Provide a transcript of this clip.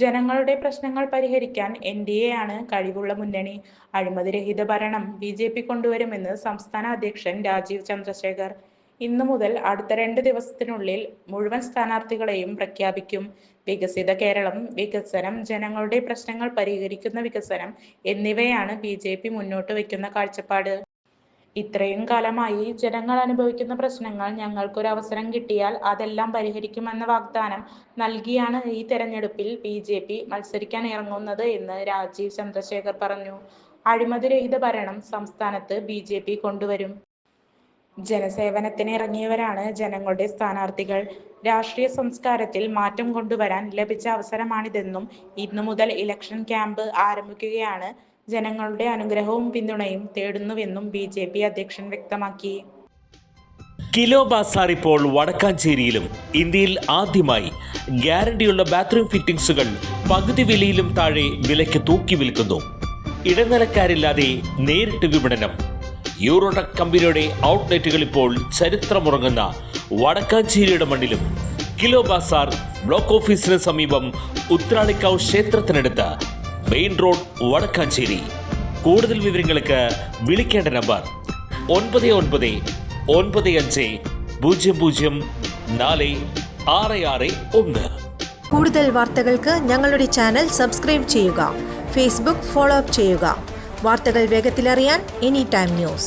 ജനങ്ങളുടെ പ്രശ്നങ്ങൾ പരിഹരിക്കാൻ എൻ ഡി എ ആണ് കഴിവുള്ള മുന്നണി. അഴിമതിരഹിത ഭരണം ബി ജെ പി കൊണ്ടുവരുമെന്ന് സംസ്ഥാന അധ്യക്ഷൻ രാജീവ് ചന്ദ്രശേഖർ. ഇന്നു മുതൽ അടുത്ത രണ്ട് ദിവസത്തിനുള്ളിൽ മുഴുവൻ സ്ഥാനാർത്ഥികളെയും പ്രഖ്യാപിക്കും. വികസിത കേരളം വികസനം ജനങ്ങളുടെ പ്രശ്നങ്ങൾ പരിഹരിക്കുന്ന വികസനം എന്നിവയാണ് ബി മുന്നോട്ട് വയ്ക്കുന്ന കാഴ്ചപ്പാട്. ഇത്രയും കാലമായി ജനങ്ങൾ അനുഭവിക്കുന്ന പ്രശ്നങ്ങൾ ഞങ്ങൾക്ക് ഒരു അവസരം കിട്ടിയാൽ അതെല്ലാം പരിഹരിക്കുമെന്ന വാഗ്ദാനം നൽകിയാണ് ഈ തെരഞ്ഞെടുപ്പിൽ ബി ജെ പി മത്സരിക്കാൻ ഇറങ്ങുന്നത് എന്ന് രാജീവ് ചന്ദ്രശേഖർ പറഞ്ഞു. അഴിമതിരഹിത ഭരണം സംസ്ഥാനത്ത് ബി ജെ പി കൊണ്ടുവരും. ജനസേവനത്തിന് ഇറങ്ങിയവരാണ് ജനങ്ങളുടെ സ്ഥാനാർത്ഥികൾ. രാഷ്ട്രീയ സംസ്കാരത്തിൽ മാറ്റം കൊണ്ടുവരാൻ ലഭിച്ച അവസരമാണിതെന്നും ഇന്നു മുതൽ ഇലക്ഷൻ ക്യാമ്പ് ആരംഭിക്കുകയാണ് ജനങ്ങളുടെ അനുഗ്രഹവും പിന്തുണയും തേടുന്നുവെന്നും ബി ജെ പി അധ്യക്ഷൻ വ്യക്തമാക്കി. കിലോ ബാസാർ ഇപ്പോൾ വടക്കാഞ്ചേരിയിലും ഇന്ത്യയിൽ ആദ്യമായി ഗ്യാരണ്ടിയുള്ള ബാത്റൂം ഫിറ്റിംഗ്സുകൾ പകുതി വിലയിലും താഴെ വിലയ്ക്ക് തൂക്കി വിൽക്കുന്നു. ഇടനിലക്കാരില്ലാതെ നേരിട്ട് വിപണനം. യൂറോടക് കമ്പനിയുടെ ഔട്ട്ലെറ്റുകൾ ഇപ്പോൾ ചരിത്രമുറങ്ങുന്ന വടക്കാഞ്ചേരിയുടെ മണ്ണിലും. കിലോ ബാസാർ ബ്ലോക്ക് ഓഫീസിന് സമീപം ഉത്രാളിക്കാവ് ക്ഷേത്രത്തിനടുത്ത് മെയിൻ റോഡ് വടക്കാഞ്ചേരി. കൂടുതൽ വിവരങ്ങൾക്ക് വിളിക്കേണ്ട നമ്പർ ഒൻപത് ഒൻപത് ഒൻപത് അഞ്ച് പൂജ്യം പൂജ്യം നാല് ആറ് ആറ് ഒന്ന്. കൂടുതൽ വാർത്തകൾക്ക് ഞങ്ങളുടെ ചാനൽ സബ്സ്ക്രൈബ് ചെയ്യുക ഫേസ്ബുക്ക് ഫോളോ അപ്പ് ചെയ്യുക. വാർത്തകൾ വേഗത്തിലറിയാൻ എനി ടൈം ന്യൂസ്.